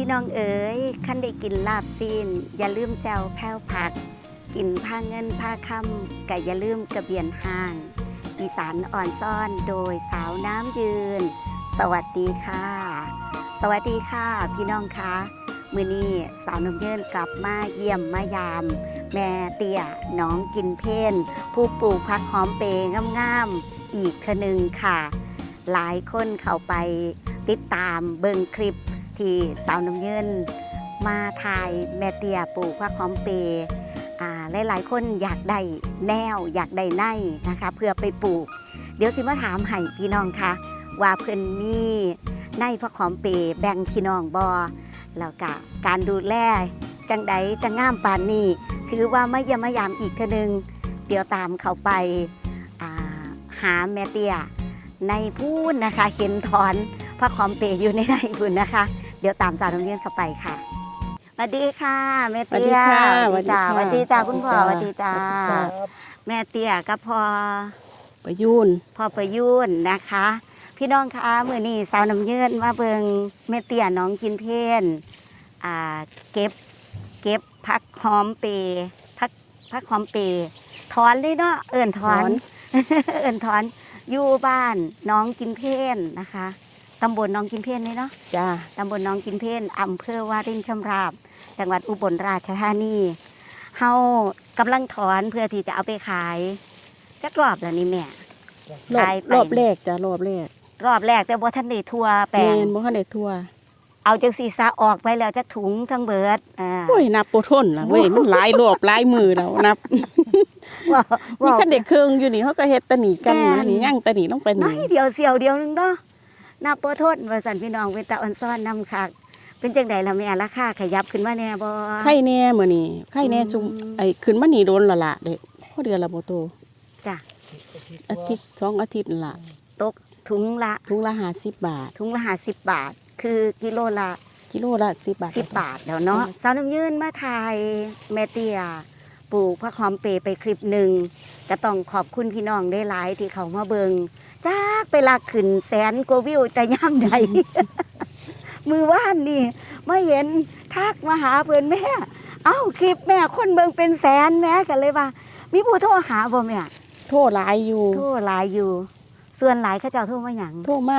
พี่น้องเอ๋ยขั้นได้กินลาบซีน อย่าลืมแจวแพ้วผัก กินผ้าเงินผ้าคำก็อย่าลืมกระเบียนห่าง อีสานอ่อนซ่อนโดยสาวน้ำยืน สวัสดีค่ะ สวัสดีค่ะ พี่น้องคะมือนี้สาวน้ำเยินกลับมาเยี่ยมมายาม แม่เตี้ยน้องกินเพนผู้ปลูกผักหอมเปงงามๆอีกเทอหนึงค่ะ หลายคนเข้าไปติดตามเบิงคลิป ที่สาวน้ำเยิน มาถ่ายแม่เตียปลูกผักหอมเปอ่หลายๆ คนอยากได้แนวอยากได้ในนะคะ เพื่อไปปลูก เดี๋ยวสิมาถามให้พี่น้องคะว่าเพิ่อนมีในผักหอมเปแบ่งพี่น้องบอแล้วก็การดูแลจังใดจะง่ามปานนี้ถือว่าไม่ยามายามอีกทอหนึง เดี๋ยวตามเขาไปาหาแม่เตียในพูนนะคะเห็นถอนพระคอมเปย์อยู่ในในพูนนะคะ เดี๋ยวตามสาวน้ำเลี้ยงเข้าไปค่ะสวัสดีค่ะแม่เตี้ยสวัสดีค่ะสวัสดีจ้าสวัสดีค่ะคุณพ่อสสวัวัสสดีดีจ้าจ้าแม่เตี้ยกับพ่อประยุนพ่อประยุนนะคะ พี่น้องคะมือนี้สาวน้ำเยืนมาเบิงแม่เตี้ยน้องกินเพนอ่าเก็บเก็บพักหอมเปย์พักพักหอมเปย์ถอนเลยเนาะเอิ่นถอนเอิ่นถอนอยู่บ้านน้องกินเพนนะคะตำบลน้องกินเพนเลยเนาะจ้าตำบลน้องกินเพนอำเภอวารินชำราบ จังหวัดอุบลราชธานีเฮากำลังถอนเพื่อที่จะเอาไปขายจักรอบแล้วนี่แม่รอบขายไปรอบแรกจ้ารอบแรกรอบแรกแต่บ่ทันได้ทั่วแปลแมงนบ่ทันได้ทั่วเอาจังสีซาออกไปแล้วจักถุงทั้งเบิดอ่า โอ้ยนับบ่ทนล่ะเว้ยมันหลายรอบหลายมือแล้วนับว่ามีว่า คันเด็กเครื่องอยู่นี่เขาก็เฮ็ดตะหนีกันแม่นนะนี่ย่างตะหนีลงไปน้อนี่ยเดียวเสียวเดียวหนึงเนาะ นับบ่ทนว่าสั่นพี่น้องเป็นตาอ่อนซ้อนนำคักเป็นจังไดล่ะแม่ราคาขยับขึ้นมาแน่บ่ไข่แน่มื้อนี้ไข่แน่อืมซุมไอ้ขึ้นมานี่โดนและล่ะเด้พอเดือนละบ่โตจ้ะอาทิตย์สองอาทิตย์นั่นล่ะตกถุงละถุงละ50บาท ถุงละ50บาท คือกิโลละกิโลละ10บาทสิบบาทแล้วเนาะสาวน้ำยืนมาถ่ายแม่เตียปลูกพระคอมเปไปคลิปหนึ่งก็ต้องขอบคุณพี่น้องได้หลายที่เขามาเบิง จ้าไปลากขึ้นแสนกว่าวิวจะย่ำใด มือว่านนี่มาเห็นทักมาหาเพื่อนแม่ เอ้าคลิปแม่คนเบิงเป็นแสนแม่กันเลยว่า มีผู้โทรหาบ่แม่โทรหลายอยู่ โทรหลายอยู่ ส่วนหลายเขาเจ้าโทรมาหยังโทรมา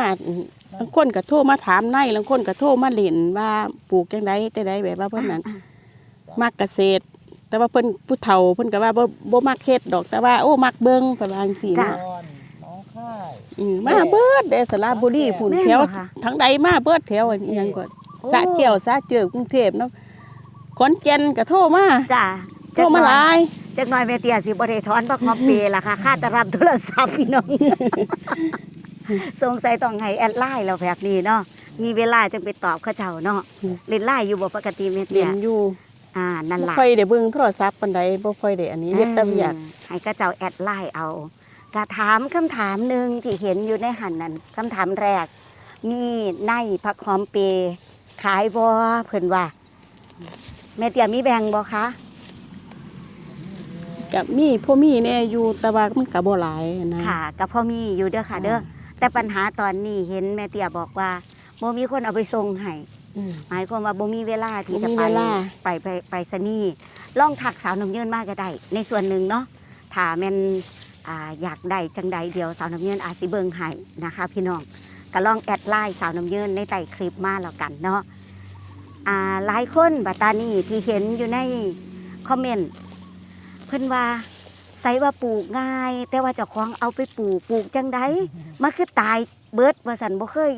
บางคนก็โทรมาถามในบางคนก็โทรมาเล่นว่าปลูกจังไดแต่ใดแบบว่าเพิ่นนั้นมักเกษตร แต่ว่าเพิ่นผู้เฒ่าเพิ่นก็ว่าบ่บ่มักเฮ็ดดอกแต่ว่าโอ้มักเบิ่งประมาณสี่จ้ะนะน้องค่าย อือมาเบิดเด้สระบุรีพุ่นแม่นแถวบ่คะทั้งใดมาเบิดแถวอันอิหยังก็โอ้ สระเจียวสระเจือกรุงเทพเนาะขอนแก่นก็โทรมาจ้าโทรมาหลายจักหน่อยแม่เตียสิบ่ได้ถอนพระคอมเปล่ะค่ะค่าแตรับโทรศัพท์พี่น้อง สงสัยต้องให้แอดไลน์เราแบบนี้เนาะมีเวลาจึงไปตอบเขาเจ้าเนาะเล่นไลน์อยู่บ่ปกติแม่เตีเรียยนอยู่อ่านั่นบ่ล่ะค่อยได้เบิ่งโทรศัพท์ปานใดบ่ค่อยได้อันนี้เฮ็ดแต่เวียก อืมให้เขาเจ้าแอดไลน์เอา ก็ถามคำถามหนึ่งที่เห็นอยู่ในหันนั้นคำถามแรก มีในพระคอมเปขายบ่เพิ่นว่าแม่เตียมีแบ่งบ่คะกับมีพ่อมีแน่อยู่แต่ว่ามันก็บ่หลายนะค่ะกับพ่อมีอยู่เด้อค่ะเด้อแต่ปัญหาตอนนี้เห็นแม่เตียบอกว่าบ่มีคนเอาไปส่งให้อืมหมายความว่าบ่มีเวลาที่บ่จะมีไปเวลาไปไปไปสนีย์ลองถักสาวน้ำเยินมากก็ได้ในส่วนหนึ่งเนาะถ้าแม่น อยากได้จังใดเดียวสาวน้ำเยินอาจสิเบิงให้นะคะ พี่น้องก็ลองแอดไลน์สาวน้ำเยินในใต้คลิปมาแล้วกันเนาะอาหลายคนบัตานี้ที่เห็นอยู่ในคอมเมนต์เพิ่อนว่าใส่ว่าปลูกง่าย แต่ว่าเจ้าของเอาไปปลูกปลูกจังใดมันคือตายเบิร์ดว่าสันบ่เคย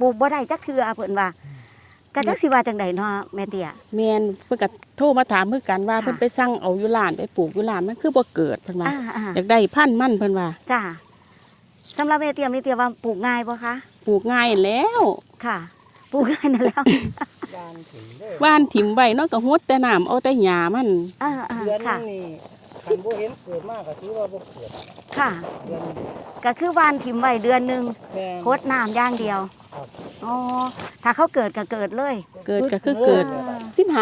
ปลูกบ่ได้จักเทือเพิ่อนว่า ก็จักสิว่าจังใดเนาะแม่เตี้ยแม่นเพิ่นก็โทรมาถามเพื่อกันว่าค่ะเพิ่นไปสั่งเอาอยู่ร้านไปปลูกอยู่ร้านมันคือบ่เกิดเพิ่นว่าอ่าอ่าอยากได้พันธุ์มันเพิ่นว่าจ้าสำหรับแม่เตี้ยแม่เตี้ยว่าปลูกง่ายปะคะปลูกง่ายแล้วค่ะปลูกง่ายนั่นแล้วยานถึงได้ว่านถิ่มไว้เนาะก็ฮดแต่น้ำเอาแต่หญ้ามันอ่าอ่าเดือนนึค่ะงนี่ คันบ่เห็นเกิดมากก็ถือว่าบ่เกิดค่ะ เดือนนึงก็คือวานถิ่มไว้เดือนหนึ่งแม่น โคดน้ำอย่างเดียวครับ อ๋อถ้าเขาเกิดก็เกิดเลย เกิดก็คือเกิดอ่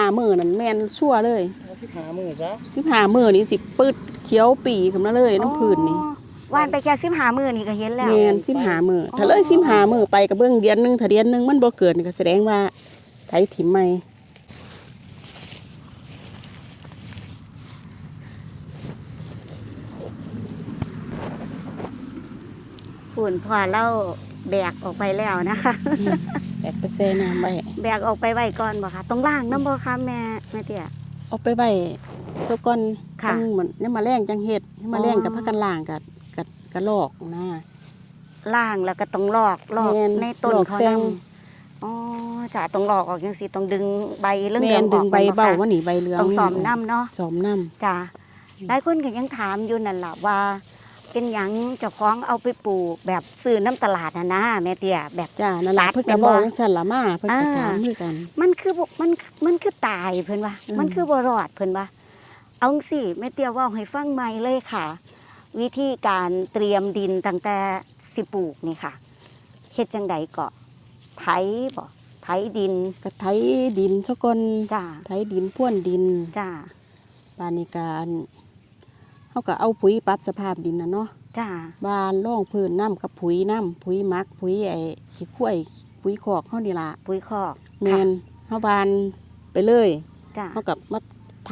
า15มื้อนั่นแม่นชั่วเลยเอาสิบหามือซะ15มื้อนี่สิปึดเขียวปีขึ้นมาเลยน้ำพื้นนี่อ๋อวานไปแค่สิบหามือนี่ก็เห็นแล้ว แม่น15มื้อถ้าเลย15มื้อไปก็เบิ่งเดือนหนึงถ้าเดือนหนึงมันบ่เกิดนี่ก็แสดงว่าไถถิ่มใหม่ นพอเล่าแบกออกไปแล้วนะคะแตกไปแซ่น้ำไว้แบกออกไปไว้ก่อนบ่คะต้องล่างน้ำบ่คะแม่แม่เตี้ยเอาไปไว้โซก่อนค่ะจังเหมือนนี่มาแรงจังเฮ็ดนี่มาแรงกับอ๋อพักกันล่างกับกับกระลอกนะ ล่างแล้วก็ต้องลอกลอกแม่นในต้นลอกเขาแต่นงำอ๋อจ้ะต้องลอกออกจังซี่ต้องดึงใบเรื่องแมเดือนงอดึอกงใบแม่นเบาคะว่าหนีใบเหลืองต้องสอมน้ำเนาะ สอมน้จ้ะหลายคนก็ยังถามอยู่นั่นล่ะว่า เป็นหยังเจ้าของเอาไปปลูกแบบซื้อน้ำตลาดนะนะแม่เตี้ยแบบำจ้านั่นล่ะตัดเพิ่นแม่ก็นบบ่อกจังซั่นล่ะมาเพิ่นก็อ่า ถามคือกัน มันคือบ่มันมันคือตายเพิ่นว่า อืม มันคือบ่รอดเพิ่นว่า เอาจังสิแม่เตี้ยเว่าให้ฟังใหม่เลยค่ะ วิธีการเตรียมดินตั้งแต่สิปลูกนี่ค่ะเฮ็ดจังใดก็ไถบ่ไถดินก็ไถดินซะก่อนจ้าไถดินพ่วนดินจ้า บานนี้การ เฮาก็เอาปุ๋ยปรับสภาพดินน่ะเนาะจ้าบานร่องพื้นน้ำกับปุ๋ยน้ำปุ๋ยหมักปุ๋ยไอ้ขี้ข้วยปุ๋ยคอกเฮานี่ล่ะปุ๋ยคอกแมนเฮาบานไปเลยจ้าเฮากับมาไถ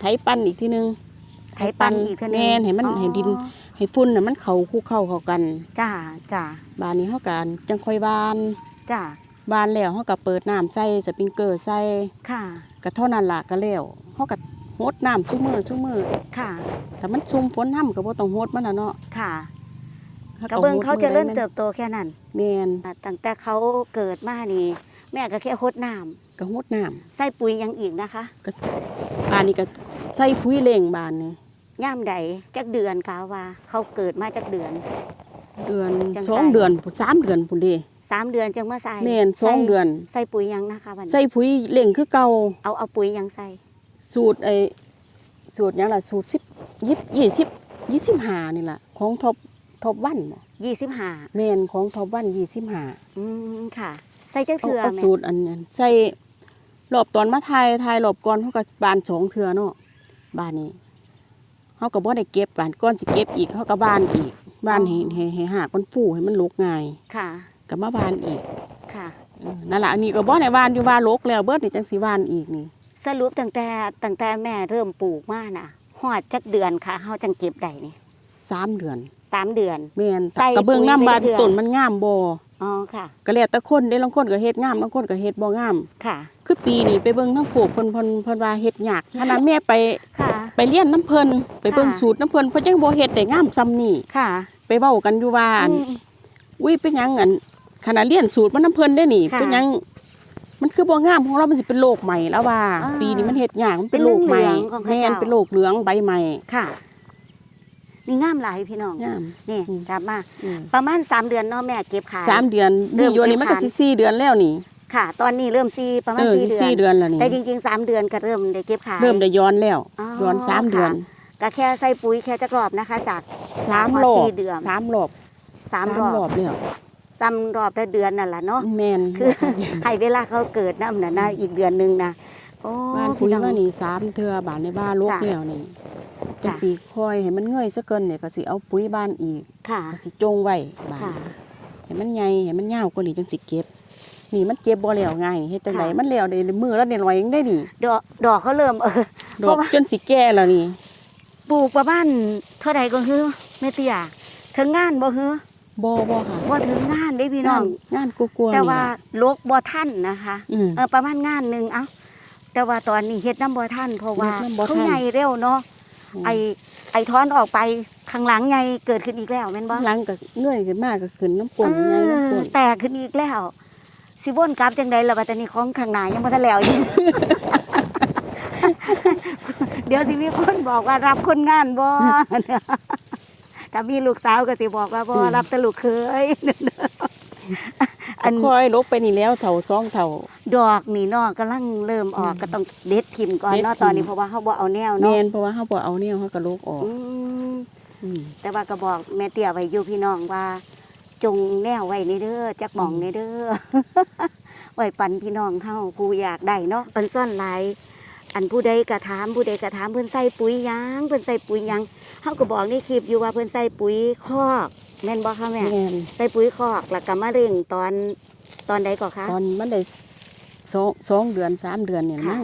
ไถปั้นอีกทีนึงไถปันอีกเทื่อนึงแม่นให้มันอ๋อให้ดินให้ฝุ่นน่ะมันเข้าคู่เข้าเข้ากันจ้าจ้าบานนี้เฮากันจังค่อยบานจ้าบานแล้วเฮาก็เปิดน้ำใส่สปริงเกอร์ใส่ค่ะก็เท่านั้นล่ะก็แล้วเฮาก็ โฮดน้ำซุมือซุมือค่ะถ้ามันซุ่มฝนห้ำก็บ่ต้องโฮดมันน่ะเนาะค่ะฮากระเบื้องโฮดเขาจะเริ่มอใดเติบโตแค่นั้นแม่นอ่าตั้งแต่เขาเกิดมานี่แม่ก็แค่หดน้ำก็โฮดน้ำใส่ปุ๋ยหยังอีกนะคะก็บานนี้ก็ใส่ปุ๋ยเล่งบานนี่ย่ามใดจักเดือนกาว่าเขาเกิดมาจักเดือน เดือนจังสองใส่เดือนพุ่นสามเดือนพุ่นเดิสามเดือนจึงมาใส่แม่นสองใเดือน ใส่ปุ๋ยหยังนะคะวันใส่ปุ๋ยเล่งคือเก่าเอาเอาปุ๋ยหยังใส่ สูตรไอ้สูตรหยังล่ะสูตรสิบยี่ยี่สิบยี่สิบห้านี่ล่ะของท็อปท็อปวันบ่ยี่สิบห้าแม่นของท็อปวันยี่สิบห้าอืมค่ะ ใส่จักเอาเถื่อเอาแม่สูตรอันนั้นใส่รอบตอนมาทายทายรอบก่อนเขาก็บานสองเทื่อเนาะบานนี้เขาก็บ่ได้เก็บบานก้อนสิเก็บอีกเขาก็บานอีกบานให้ให้ให้หากมันฟูให้มันลุกง่ายค่ะก็มาบานอีกค่ะเออนั่นล่ะอันนี้ก็บ่ได้บานอยู่ว่าลกแล้วเบิดนี่จังสิบานอีกนี่ สรุปตั้งแต่ตั้งแต่แม่เริ่มปลูกมาน่ะหอดจักเดือนค่ะเขาจังเก็บได้นี่สามเดือนสามเดือนแม่นใส่กระเบื้องปุ๋ยน้ำบานไปเดือนต้นมันงามบ่อ๋อค่ะก็แล้วแต่คนเด้ลางคนก็เฮ็ดงามบางคนก็เฮ็ดบ่งามค่ะ คือปีนี้ไปเบิ่งทั้งโขกเพิ่นเพิ่นเพิ่นว่าเฮ็ดยากขนาดแม่ไปค่ะไปเรียนน้ำเพิ่นไปเบิ่งค่ะสูตรน้ำเพิ่นเพิ่นยังบ่เฮ็ดได้งามซำนี่ค่ะ ไปเว้ากันอยู่ว่าอันอืมอุ้ยเป็นหยังอันขนาดเรียนสูตรมันน้ำเพิ่นได้นี่ค่ะเป็นหยัง มันคือบ่งามของเรา มันสิเป็นโรคใหม่แล้วว่า อ่าปีนี้มันเฮ็ดยากมันเป็นโรคใหม่เป็นเหลืองๆของเขาแม่นเจ้า เป็นโรคเหลืองใบใหม่ค่ะ นี่งามหลายพี่น้อง งามนี่อืมกลับมา อืมประมาณสามเดือนเนาะแม่เก็บขาย สามเดือนเริ่นี่มอยู่นี่มันก็เก็บขายสิสี่เดือนแล้วนี่ค่ะ ตอนนี้เริ่มซีประมาเอณอสี่สิเดือนสี่เดือนแล้วนี่แต่จริงๆสามเดือนก็เริ่มได้เก็บขาย เริ่มได้ย้อนแล้วอ๋อย้อนสามค่ะ เดือนก็แค่ใส่ปุ๋ยแค่จะกรอบนะคะ จาก สามพอรอบสี่เดือน สามรอบสามรอบแล้ว ซ้ำรอบละเดือนนั่นแหละเนาะแม่นคือให้เวลาเขาเกิดน้ำน่ะนะอีกเดือนหนึ่งนะโอ้บ้านปุ๋ยพี่น้องว่านี่สามเทื่อบ้านในบ้านลกจ้ะแล้วนี่จะจ้ะสิคอยให้มันเงยซะเกินเนี่ยก็สิเอาปุ๋ยบ้านอีกค่ะก็สิจงไว้บ้านค่ะให้มันใหญ่ให้มันยาวกว่านี้จังสิเก็บนี่มันเก็บบ่แล้วง่ายเฮ็ดจังไดค่ะมันแล้วได้มือละนิดหน่อยยังได้นี่ดอกดอกเขาเริ่มเออดเพอกราะว่าจนสิแก่แล้วนี่ปลูกประมาณเท่าใดก็คือแม่เตี้ยถึงงานบ่คือ บ่บ่ค่ะบ่ถึงงานได้พี่น้องงานกลัวๆแต่นี่ว่าล่ะลกบ่ทันนะคะอืมเออประมาณงานหนึ่งเอ้าแต่ว่าตอนนี้เฮ็ดน้ำบ่ทันเพราะว่าเฮ็ดน้ำบ่ทันเขาใหญ่เร็วเนาะอืมไอไอท้อนออกไปข้างหลังใหญ่เกิดขึ้นอีกแล้วแม่นบ่หลังก็เงยขึ้นมาก็ขึ้นน้ำกลนใหญ่น้ำกลเอนอแตกขึ้นอีกแล้วสิวนกลับจังใดล่ะบัดนี้ของข้างหน้ายังบ่ทันแล้วอยู่เดี๋ยวสิมีคนบอกว่ารับคนงานบ่ ถ้ามีลูกสาวก็สิบอกว่าบ่รับแต่ลูกเคยอันคอยลบไปนี่แล้วเท่าสองเท่าดอกนี่เนาะกำลังเริ่มออกก็ต้องเด็ดทิมก่อนเด็ดเนาะทิ่มตอนนี้เพราะว่าเขาบ่เอาแนวแม่เนาะนเพราะว่าเฮาบ่เอาแนวเฮาก็ลกออกอืมอืมแต่ว่าก็บอกแม่เตี้ยไว้อยู่พี่น้องว่า จงแนวไว้ในเด้อจักหมองในเด้อไว้ปันพี่น้องเฮาผู้อยากได้เนาะเพิ่นซ่อนหลาย อันผู้ใดกระถามผู้ใดกระถามเพิ่นใส่ปุ๋ยหยังเพิ่นใส่ปุ๋ยหยังเฮาก็บอกในคลิปอยู่ว่าเพิ่นใส่ปุ๋ยคอกแม่นบ่คะแม่แม่นใส่ปุ๋ยคอกแล้วก็มาเร่งตอนตอนใดก่อนคะ ตอนมันได้สองสองเดือนสามเดือนเนี่ยค่ะ มั้ง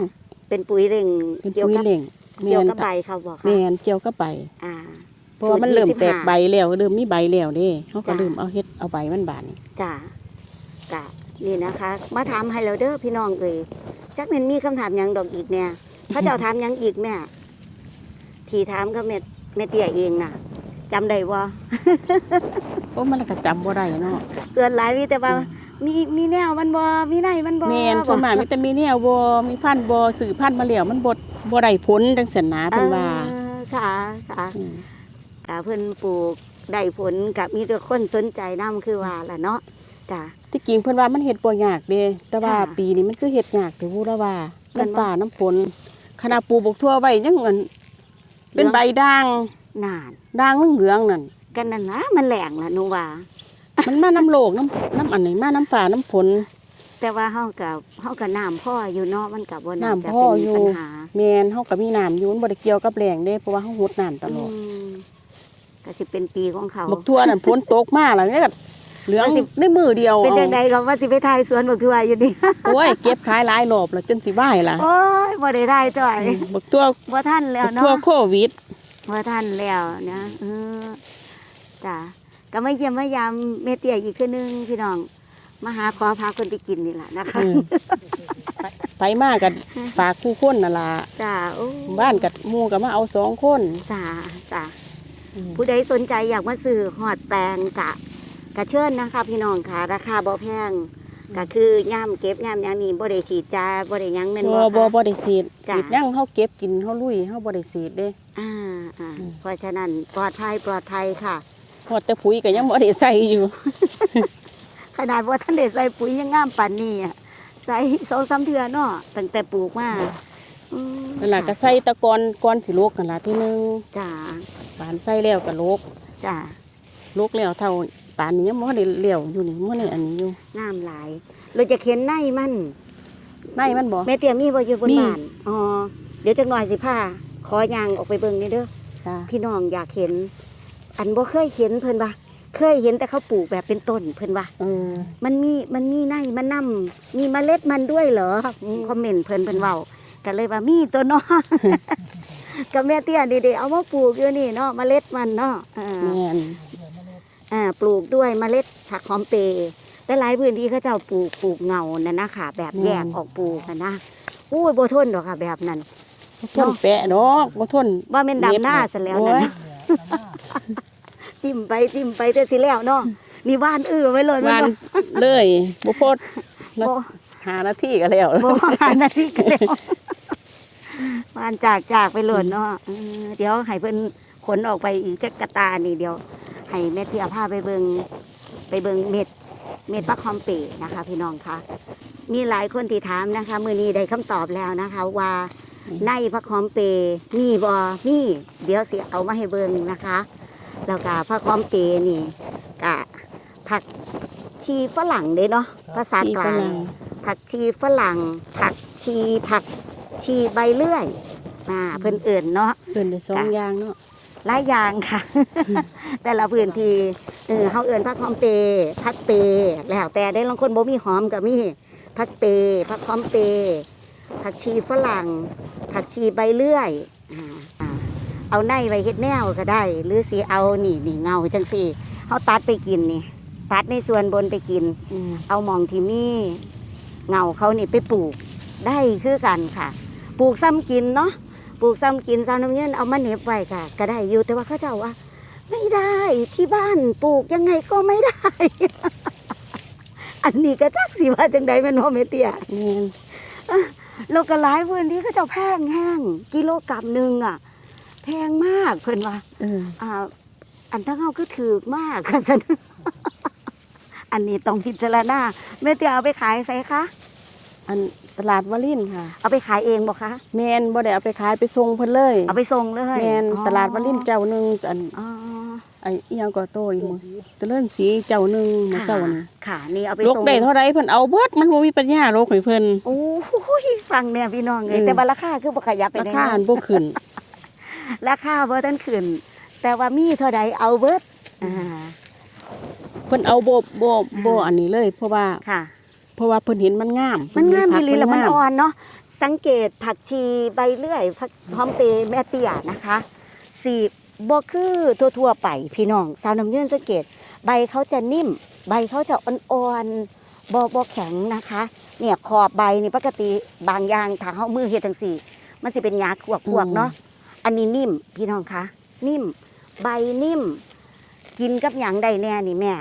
เป็นปุ๋ยเร่งเป็นเกี่ยวปุ๋ยกับเล่งแมเกี่ยวนกับใบเขาบอกค่ะแมนเกี่ยวกับใบอ่าเพราะว่ามันเริ่มแตกสูตร25ใบแล้วเริ่มมีใบแล้วเด้เขาก็จ้ะเริ่มเอาเฮ็ดเอาใบมันบานจ้ะกะนี่นะคะ มาถามให้เราเด้อพี่น้องเอ่ย จักแม่นมีคำถามหยังดอกอีกเนี่ยพระเจ้าถามหยังอีกแม่ที่ถามก็แม่แม่เตี้ยเองน่ะจำได้บ่โอ้มันก็จำบ่ได้เนาะส่วนหลายมีแต่ว่ามีมีแนวมันบ่มีในมันบ่แมนส่วนมากมีแต่มีแนวบ่มีพันธุ์บ่สื่อพันธุ์มาแล้วมันบ่บ่ได้ผลจังซั่นนะเพิ่นว่าเออค่ะค่ะมกะเพิ่นปลูกได้ผลกับมีแต่คนสนใจนํคือว่าล่ะเนาะ จ้ะ ที่จริงเพิ่นว่ามันเฮ็ดบ่ยากเด้แต่ว่าค่ะปีนี้มันคือเฮ็ดยากถือว่าว่าเพิ่นน้ำว่าป่าน้ำฝนขณะปลูกบกทั่วไว้ยังอันเป็นใบด่างนานด่างเหลืองๆนั่นกันนั่นนะมันแหลงล่ะหนูว่า มันมาน้ำโลกน้ำน้ำอันไหนมาน้ำป่าน้ำฝน แต่ว่าเฮากับเฮากับน้ำพ่ออยู่เนาะมันกับบ่น่าน้ำจะพ่อเป็นอยู่ ปัญหาแมนเฮาก็มีน้ำอยู่มันบ่ได้เกี่ยวกับแรงเด้เพราะว่าเฮาหดน้ำตลอดมก็สิเป็นปีของเขาบกทั่วนั่นฝนตกมาแล้วเนี่ยก็ เหลืองว่าสิในมือเดียวเป็นเอาจังไดก็ว่าสิไปถ่ายสวนบักทั่วอยู่นี่โอ้ยเก็บขายหลายรอบแล้วจนสิบ่ายล่ะโอ้ยบ่ได้ได้จ้อยบกทั่วบ่ทันแล้วบกทั่วเนาะโควิดบ่ทันแล้วนะเออจ้ะก็มาเยี่ยมมายามเมเตียอีกคือนึงพี่น้องมาหาขอพาคนไปกินนี่แหละนะคะอืมไปไปมากันฝากคู่คนนั่นล่ะจ้าโอ้บ้านกับหมู่ก็มาเอาสองคนจ้าจ้าอืมผู้ใดสนใจอยากมาซื้อหอดแปลงกะ กะเชิญนะคะพี่น้องค่ะ ราคาบ่แพงก็คือย่ำเก็บย่ำหยังนี่บ่ได้ฉีดจ้าบ่ได้หยังแม่นบ่บ่บ่คะบ่ได้สีดจ้ะสีดหยังเฮาเก็บกินเฮาลุยเฮาบ่ได้สีดเด้อ่าอ่าอืมเพราะฉะนั้นปลอดภัยปลอดภัยค่ะฮอดแต่ปุ๋ยก็ยังบ่ได้ใส่อยู่ ขนาดว่าท่านได้ใส่ปุ๋ยยังงามปานนี้อะใส่สองสามเทื่อเนาะตั้งแต่ปลูกมาอืมนั่นล่ะก็ใส่ตะกอนก่อนสิโลกนั่นล่ะที่หนึงจ้าปานใส่แล้วก็โลกจ้าโลกแล้วเท่า ปานนี้ยังบ่ได้เลี้ยวอยู่นี่บ่ได้อันนี้อยู่งามหลาย เราจะเข็นในมันในมันบ่แม่เตี้ยมีบ่อยู่บนมีบ้านอ๋อเดี๋ยวจักหน่อยสิพาขอยางออกไปเบิ่งนี่เด้อจ้าพี่น้องอยากเห็น อันบ่เคยเห็นเพิ่นว่าเคยเห็นแต่เขาปลูกแบบเป็นต้นเพิ่นว่าเออมันมีมันมีในมันนํมีเมล็ดมันด้วยเหรอคอมเมนต์เพิ่นเพิ่นเว้าก็เลยว่ามีตัวเนาะกับแม่เตี้ยนี่เด้เอามาปลูกอยู่นี่เนาะเมล็ดมันเนาะอ่าแม่นอ่า ปลูกด้วยเมล็ดผักหอมเปรย์แต่หลายพื้นที่เขาเจ้าปลูกปลูกเงานั่นนะค่ะ แบบแยกออกปลูกกันนะอู้ยบ่ทนดอกค่ะ แบบนั้นบ่ทนแปะดอกบ่ทนว่าแม่นดำหน้าซะแล้วนั่นโอ้ยนะจิ้มไปจิ้มไปเด้อสิแล้วเนาะนี่บ้านเอื้อไว้เลยวานบ่เลยบ่พดบ่หานาทีก็แล้วบ่หานาทีกันแล้วบ้านจากจากไปเลยเนาะเออเดี๋ยวให้เพิ่นขนออกไปอีกจักกะตานี่เดี๋ยว ให้แม่เตี้ยพาไปเบิงไปเบิงเม็ดเม็ดปักคอมเปะนะคะ พี่น้องคะมีหลายคนที่ถามนะคะ มือนี้ได้คำตอบแล้วนะคะ ว่าในพักคอมเปมีบอมีเดี๋ยวสิเอามาให้เบิงนะคะแล้วก็พักคอมเปนี่กะผักชีฝรั่งเด้เนาะภาษากลางผักชีฝรั่ง ผักชีผักชีใบเลื่อยอ่าเพิ่นเอิ่นเนาะเดินได้สองอย่างเนาะ หลายอย่างค่ะ แต่ละพื้นที่เออเฮาเอิ้นผักหอมเปรย์ผักเปรย์แล้วแต่ได้ลางคนบ่มีหอมก็มีผักเปรย์ผักหอมเปรย์ผักชีฝรั่ง ผักชีใบเลื่อยอ่าอ่าเอาในไว้เฮ็ดแนวก็ได้ หรือสิเอานี่นี่เงาจังซี่เฮาตัดไปกินนี่ตัดในส่วนบนไปกินอืมเอาหมองที่มีเงาเขานี่ไปปลูกได้คือกันค่ะ ปลูกซ้ำกินเนาะ ปลูกซ้ำกินซ้ำน้ำเงินเอามาเหน็บไว้ค่ะ ก็ได้อยู่แต่ว่าเขาเจ้าว่า ไม่ได้ที่บ้านปลูกยังไงก็ไม่ได้ อันนี้ก็จักสิว่าจังใดแม่นบ่แม่เตี้ยแม่นโลกหลายพื้นที่เขาเจ้าแพงแห้งกิโลกรัมหนึงอะ แพงมากเพิ่นว่าเอออ่า อันทั้งเฮาก็ถือมากค่ะซั่นอันนี้ต้องพิจารณาแม่เตี้ยเอาไปขายไสคะ อันตลาดวารินค่ะ เอาไปขายเองบอกคะแมนบ่ได้เอาไปขายไปส่งเพิ่นเลยเอาไปส่งเลยแมนอ๋อตลาดวารินเจ้าหนึงอันอ๋อไอ้อิหยังก็โตอีกมื้อเจริญสีเจ้าหนึงมื้อเช้านี่ค่ะนี่เอาไปลกส่งได้เท่าไรเพิ่นเอาเบิดมันบ่มีปัญญาลกให้เพิ่น โอ้ยฟังเนี่ยพี่น้องเลยอืมแต่ว่าราคาคือบ่ขยับไปราไหนคาเนาะอันบ่ขึ้น ราคาบ่ทันขึ้น แต่ว่ามีเท่าใดเอาเบิดอ่า เพิ่นเอาบ่บ่บ่อันนี้เลย เพราะว่าค่ะเพิ่น ราะว่าเพิ่นเห็นมันงามมันงามผัดีกลีแล้วมันงามอ่อนเนาะสังเกตผักชีใบเลื่อยผักหอมเปรย์แม่เตี้ยนะคะสีบ่คือทั่วๆไปพี่น้องสาวน้ำยืนสังเกต ใบเขาจะนิ่ม ใบเขาจะอ่อนๆบ่บ่แข็งนะคะ เนี่ยขอบใบนี่ปกติบางอย่างถ้าเฮามือเฮ็ดจังซี่ มันสิเป็นหยาขวกๆเนาะอันนี้นิ่มพี่น้องคะนิ่ม ใบนิ่ม กินกับหยังได้แน่นี่แม่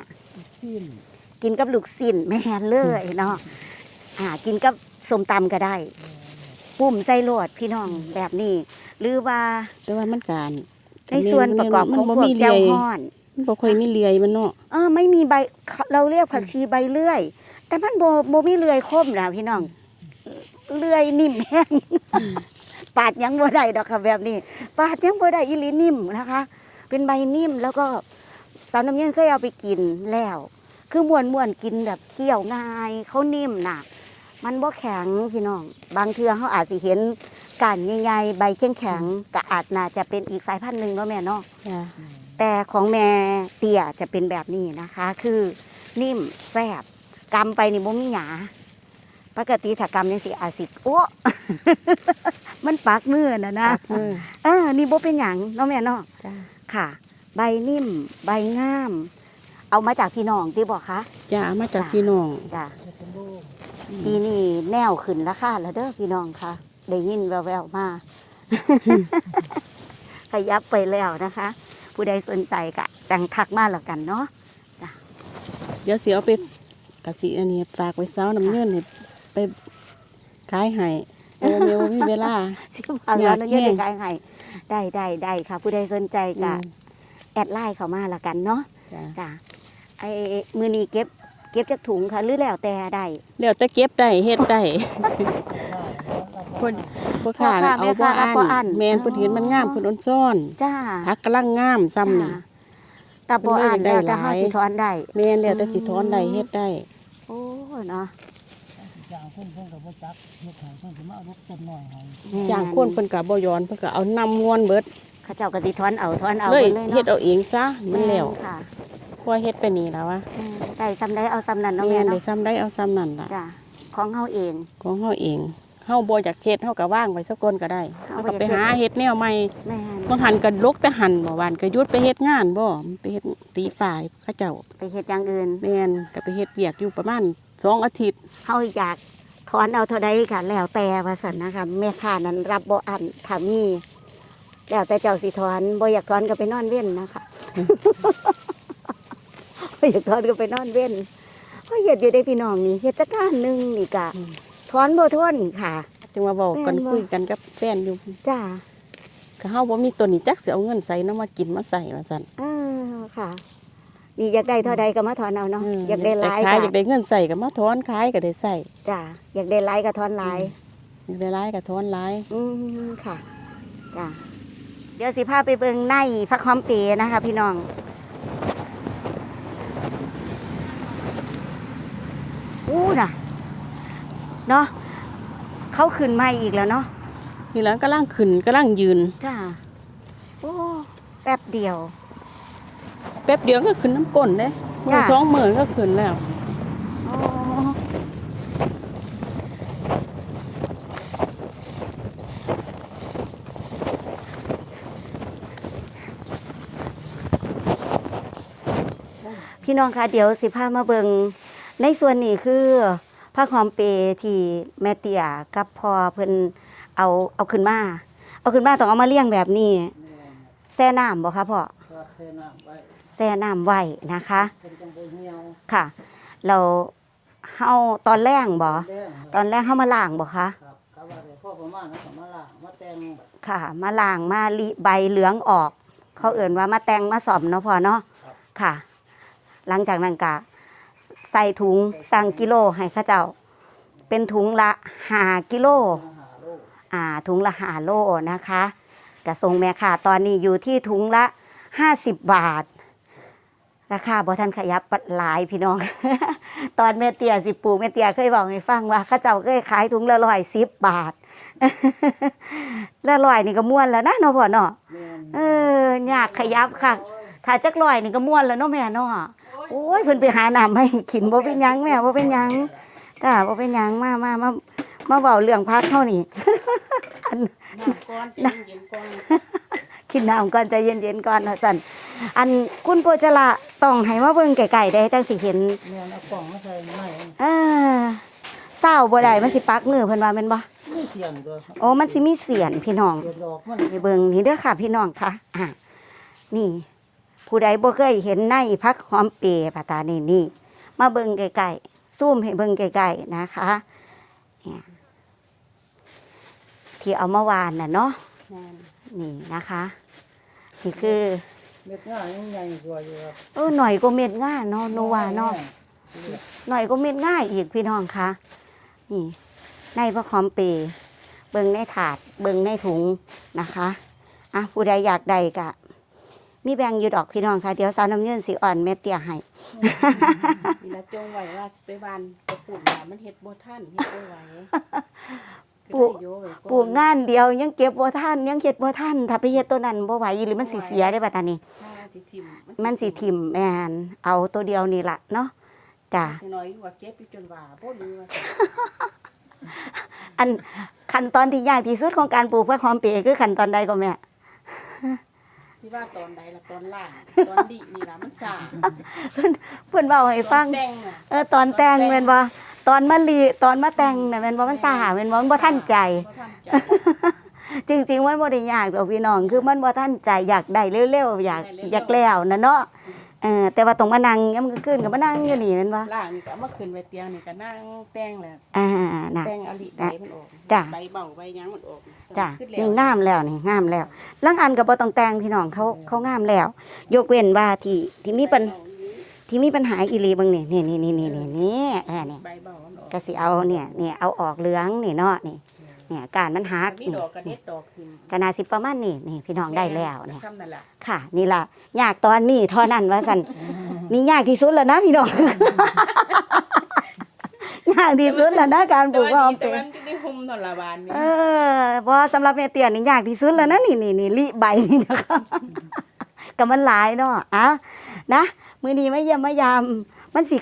สิ้น กินกับลูกสิ้นแม่นเลยเนาะอ่ากินกับส้มตำก็ได้ ปุ่มใส่โลดพี่น้องแบบนี้ หรือว่าแต่ว่ามันการในส่วนประกอบของพวกแจ่วฮ้อนมันบ่ค่อยมีเลียมันเนาะเออไม่มีใบเราเรียกผักชีใบเลื่อย แต่มันโบโบมีเลื่อยคมนะพี่น้องเลื่อยนิ่มแห้งปาดยังบ่ได้ดอกค่ะแบบนี้ ปาดยังบ่ได้อีหลีนิ่มนะคะ เป็นใบนิ่มแล้วก็สาวน้ำเย็นเคยเอาไปกินแล้ว คือมวนมวนๆกินแบบเคี่ยวง่ายเขานิ่มน่ะมันบ่แข็งพี่น้อง บางเทื่อเขาอาจสิเห็นการใหญ่ๆใบแข็งๆก็อาจน่าจะเป็นอีกสายพันธุ์หนึ่งเนาะแม่เนาะจ้ะแต่ของแม่เตี่ยจะเป็นแบบนี้นะคะ คือนิ่มแซบกำไปนี่บ่มีหยาปกติถ้ากำยังสิอาจสิโอ้มันปักมือนะนะปักมือเออนี่บ่เป็นหยังเนาะแม่เนาะจ้ะค่ะ ใบนิ่ม ใบงาม เอามาจากพี่น้องที่บอกคะจ้ะมาจากพี่น้องจ้ะจะเป็นลูกปีนี้แนวขึ้นราคาแล้วเด้อพี่น้องค่ะได้ยินแววๆมาขยับไปแล้วนะคะ ผู้ใดสนใจกะจังทักมาแล้วกันเนาะเดี๋ยวสิเอาไปกะสิอันนี้ฝากไว้เซาน้ำเงินนี่ไปขายให้โอ้แม่บ่มีเวลาสิฟังแล้วอนะยากเยอะแห้งได้ไงได้ได้ได้ค่ะ ผู้ใดสนใจกะอืมแอดไลน์เข้ามาละกันเนาะจ้ะจ้ะ ไอ้มือนี้เก็บ เก็บจากถุงค่ะหรือแล้วแต่ได้แล้วแต่เก็บได้เฮ็ดได้เพิ่นพ่อค้าน่ะพ่เอาอค้าบ่แม่ค้ารับบ่อั้อั้นนแม่นเพิ่นเห็นมันงามเพิ่นอ่อนซ่อนจ้าผักกำลังงามซ้ำนี่จ้าแต่บ่อ่านเพิ่แล้วนเลยได้แต่หห้าลายสิทอนได้แม่นแล้วแต่สิถอนได้เฮ็ดได้ โอ้เนาะจางเพิ่นเพิ่นก็บ่จักเฮ็ดให้เพิ่นสิมาเอาลูกต้นน้อยให้จ้างคนเพิ่นก็บ่ย้อนเพิ่นก็เอานำมวนเบิดเขาเจ้าก็สิทอนเอาทอนเอาเลยไปเฮ็ดเนาะเอาเองซะมันแล้วค่ะพอเฮ็ดไปนี่แล้ววะอืมได้ซ้ำได้เอาซ้ำนั้นเนาะแม่แม่นได้เนาะซ้ำได้เอาซ้ำนั่นล่ะจ้าของเฮาเองของเฮาเองเฮาบ่อยากเฮ็ดเฮาก็ว่างไว้สักคนก็ได้เฮาเฮาบ่ก็อยากไปเฮ็ดหาเฮ็ดแนวใหม่แม่นบางหันก็ลกแต่หันบ่หวานก็หยุดไปเฮ็ดงานบ่ไปเฮ็ดตีฝ่ายเขาเจ้าไปเฮ็ดอย่างอื่นแม่นก็ไปเฮ็ดเวียกอยู่ประมาณสองอาทิตย์เฮาอยากถอนเอาเท่าใดก็แล้วแต่ว่าซั่นนะคะแม่ค้านั้นรับบ่อันถ้ามี แล้วแต่เจ้าสิถอนบ่อยากถอนก็ไปนอนเว้นนะคะบ่อยากถอนก็ไปนอนเว้นเพราะเฮ็ดอยู่ได้พี่น้องนี่เฮ็ดจักการหนึงนี่ก็ถอนบ่ทนค่ะจึงมาบอกกันแม่นบ่คุยกันกับแฟนอยู่จ้าก็เฮาบ่มีตัวนี้จักสิเอาเงินใส่นำมากินมาใส่ว่าซั่นเออค่ะนี่อยากได้เท่าใดก็มาถอนเอาเนาะอยากได้หลายขายก็อยากได้เงินใส่ก็มาถอนขายก็ได้ใส่จ้าอยากได้หลายก็ถอนหลายอยากได้หลายก็ถอนหลายอืมค่ะจ้าเดี๋ยวสิพาไปเบิ่งในพักหอมเปรนะคะ พี่น้อง อู้น่ะ เนาะเขาขึ้นมาอีกแล้วเนาะนี่แหล้วกำลังขึ้นกำลังยืน จ้า โอ้แป๊บเดียว แป๊บเดียวก็ขึ้นน้ำก้นเด้มื้อจ้ะ สองมื้อก็ขึ้นแล้ว โอ้ พี่น้องคะเดี๋ยวสิพามาเบิงในส่วนนี้คือผ้าหอมเปรย์ที่แม่เตี่ยกับพอเพิ่นเอาเอาขึ้นมา เอาขึ้นมาต้องเอามาเลี้ยงแบบนี้แช่น้ำบ่คะพ่อครับเทน้ำไว้แช่น้ำไว้นะคะเพิ่นจังบ่เหี่ยวค่ะค่ะ เราเฮาตอนแรกบ่แดงตอนแรกเฮามาล้างบ่คะครับครับว่าได้พอประมาณนั้นก็มาล้างมาแต่งบัดค่ะ มาล้างมาลิใบเหลืองออก เขาเอิ่นว่ามาแต่งมาซ่อมเนาะพ่อเนาะครับค่ะ หลังจากนั้นก็ใส่ถุงสั่งกิโลให้เข้าเจ้า เป็นถุงละห้ากิโลมาหาโลกอ่าถุงละห้าโลนะคะกระทรงแม่ค่ะตอนนี้อยู่ที่ถุงละห้าสิบบาทราคาบ่ทันขยับหลายพี่น้อง ตอนแม่เตียสิปลูกแม่เตียเคยบอกให้ฟังว่าเข้าเจ้าเคยขายถุงละร้อยสิบบาทละร้อยนี่ก็ม้วนแล้วนะเนาะพ่อเนาะแม่นเออยากขยับค่ะ ถ้าจักร้อยนี่ก็ม้วนแล้วเนาะแม่เนาะ โอ้ยเพิ่นไปหาน้ำให้กินบ่เป็นหยังแม่บ่เป็นหยังจ้าบ่เป็นหยังมามามามาเว้าเรื่องพักเฮานี่อัน น้ำก้อนใจเย็นๆก่อนกินน้ำก่อนใจเย็นๆก่อนว่าซั่นอันคุณโปจละต้องให้มาเบิ่งไกลๆได้จังสิเห็นเนี่ยเอากล่องมาใส่ไม้เออเศร้าบ่ได้มันสิปักมือเพิ่นว่าแม่นบ่นี่เสียงตัวโอ้มันสิมีเสียนพี่น้องเดือดดอกมันไปเบิ่งนี่เด้อค่ะพี่น้องค่ะอะนี่ ผู้ใดบ่เคยเห็นในพักหอมเปรย์ปะตานี่นี่มาเบิ่งไกลๆซูมให้เบิ่งไกลๆนะคะเนี่ยที่เอามาวานน่ะเนาะแม่นนี่นะคะนี่คือเม็ดง่ายยังใหญ่กว่าอยู่ครับเออหน่อยก็เม็ดง่าเนาะโนว่าเนาะหน่อยก็เม็ดง่ายอีกพี่น้องคะนี่ในพระคอมเปรย์เบิงในถาดเบิงในถุงนะคะอะผู้ใดอยากใดกะ มีแบ่งอยู่ดอกพี่น้องค่ะ เดี๋ยวสาวน้ำเงินสีอ่อนเม็ดเตี้ยให้นี่ละจงไว้ว่าสิไปบ้านไปปลูกว่ามันเฮ็ดบ่ทันเฮ็ดบ่ไหวปลูกได้โยไว้อนปลูกงานเดียวยังเก็บบ่ทันยังเก็บบ่ทันถ้าไปเฮ็ดตัวนั้นบ่ไหวหรือมันสิเสียได้บัดนี้ถ้าสิทิ่มมันสิทิ่มแม่นเอาตัวเดียวนี่ล่ะเนาะจ้ะน้อยๆว่าเก็บอยู่จนว่าบ่รู้ว่าอันขั้นตอนที่ยากที่สุดของการปลูกพระคอมเปรย์คือขั้นตอนใดก็แม่ สิว่าตอนใดล่ะตอนล่าง ตอนดินี่ล่ะมันซ่าเพิ่นเว้าให้ฟัง ตอนแต่งน่ะเออตอนแต่งแม่นบ่ตอนมะลิตอนมาแต่งน่ะแม่นบ่มันสาแม่นบ่มันบ่ทันใจ บ่ทันใจจริง ๆ มันบ่ได้ยากดอกพี่น้องคือมันบ่ทันใจอยากได้เร็วๆอยากอยากแล้วน่ะเนาะ เออแต่ว่าต้องมานั่งยามมื้อคืนก็มานั่งอยู่นี่แม่นบ่ล่างนี่ก็เอามาขึ้นไว้เตียงนี่ก็นั่งแต่งแหละอ่าน่ะ แต่งเอาลิใบมันออกจ้ะ ใบเบาใบหยังมันออกจ้ะขึ้แล้วนี่งามแล้วนี่งามแล้วลางอันก็บ่ต้องแต่งพี่น้องเขาเขางามแล้ว ยกเว้นว่าที่ที่มีปัญที่มีปัญหาอีหลีเบิ่งนี่นี่นี่นี่นี่นี่นี่เออนี่ใบเบามันออกก็สิเอาเนี่ยเนี่ยเอาออกเหลืองนี่เนาะนี่ เนี่ยการมันหักมีนี่ดอกกระเด็ดดอกทิ่มก็น่าสิประมาณนี้นี่พี่น้องได้แล้วเนี่ยซ้ำนั่นล่ะค่ะ นี่ล่ะยากตอนนี้เท่านั้นว่าสันนี่ยากที่สุดแล้วนะพี่น้อง ยากที่สุดแล้วนะการปลูกหอมแต่เป็ว่านที่ได้ห่มตอนละบานนี่เออเพราะสำหรับแม่เตี้ยนี่ยากที่สุดแล้วนะนี่นี่นี่ลิใบนี่นะคะก็มันหลายเนาะอะนะมือนี้ไม่เยี่ยมมายาม มันสิ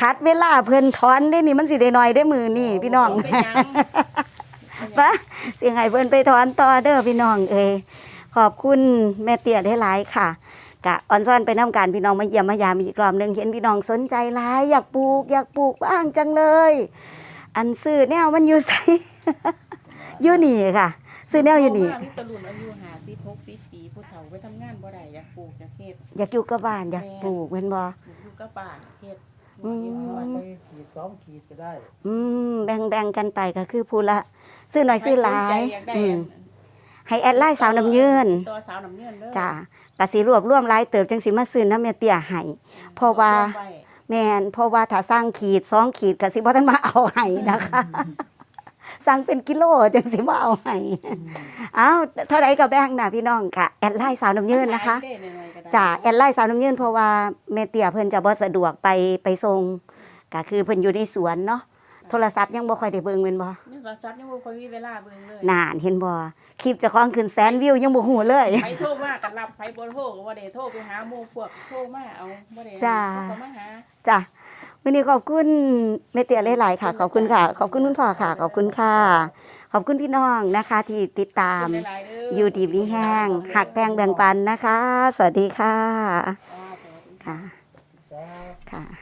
คัดเวลาเพิ่นถอนได้นี่มันสิได้น้อยได้มือนี่พี่น้องเป็นหยัง ปะเสียงให้เพิ่นไปถอนต่อเด้อพี่น้องเอ้ยขอบคุณแม่เตี้ยได้หลายค่ะกะออนซ่อนไปน้ำการพี่น้องมาเยี่ยมมายามอีกรอบหนึงเห็นพี่น้องสนใจหลายอยากปลูก อยากปลูกบ้างจังเลย อันซื้อแนวมันอยู่ไสอยู่นี่ค่ะ ซื้อแนวอยู่นี่โมีตะลุนอายุ50 60ปีผู้เฒ่าไปทำงานบ่ได้อยากปลูกอยากเฮ็ดอยากอยู่กับบ้านอยากปลูกเว้นบ่อยู่กับบ้านเฮ็ดอืมเฮ็ดสวนไปขีดสองขีดก็ได้ อืมแบ่งแบ่งกันไปก็คือผู้ละ ซื้อหน่อยซื้อหลายใครสนใจอยากได้อืมให้แอดไลน์สาวน้ำยืนตัวสาวน้ำเงินเด้อจ้ากะสิรวบรวมหลายเติบจังสิมาซื้อน้ำแม่เตี้ยให้เพราะว่าไว้แม่นเพราะว่าถ้าสร้างขีดสองขีดก็สิบ่ทันมาเอาให้นะคะสั่งเป็นกิโลจังสิมาเอาให้อ้าวเท่าไรก็แบ่งนะพี่น้องค่ะ แอดไลน์สาวน้ำยืนนะคะได้หน่อยๆก็ได้จ้าแอดไลน์สาวน้ำยืนเพราะว่าแม่เตี้ยเพิ่นจะบ่สะดวกไปไปส่งก็คือเพิ่นอยู่ในสวนเนาะโทรศัพท์ยังบ่ค่อยได้เบิ่งแม่นบ่ นี่เราจับยังบ่ค่อยมีเวลาเบิ่งเลยนานเห็นบ่คลิปเจะคล้าของขึ้นแสนวิวยังบ่ฮู้เลย ไปโทรมากันรับไปบ่โทรก็บ่ได้โทรไปหาหมู่พวกโทรมาเอาบ่ได้จ้า เขามาหา จ้ะวันนี้ขอบคุณแม่เตี้ยหลายๆค่ะ ขอบคุณค่ะ ขอบคุณคุณพ่อค่ะ ขอบคุณค่ะ ขอบคุณพี่น้องนะคะ ที่ติดตามขอบคุณหลายๆเด้อยู่ดีมีแห้งหักแพงแบ่งปันนะคะ สวัสดีค่ะอ่าสวัสดีค่ะจ้าค่ะ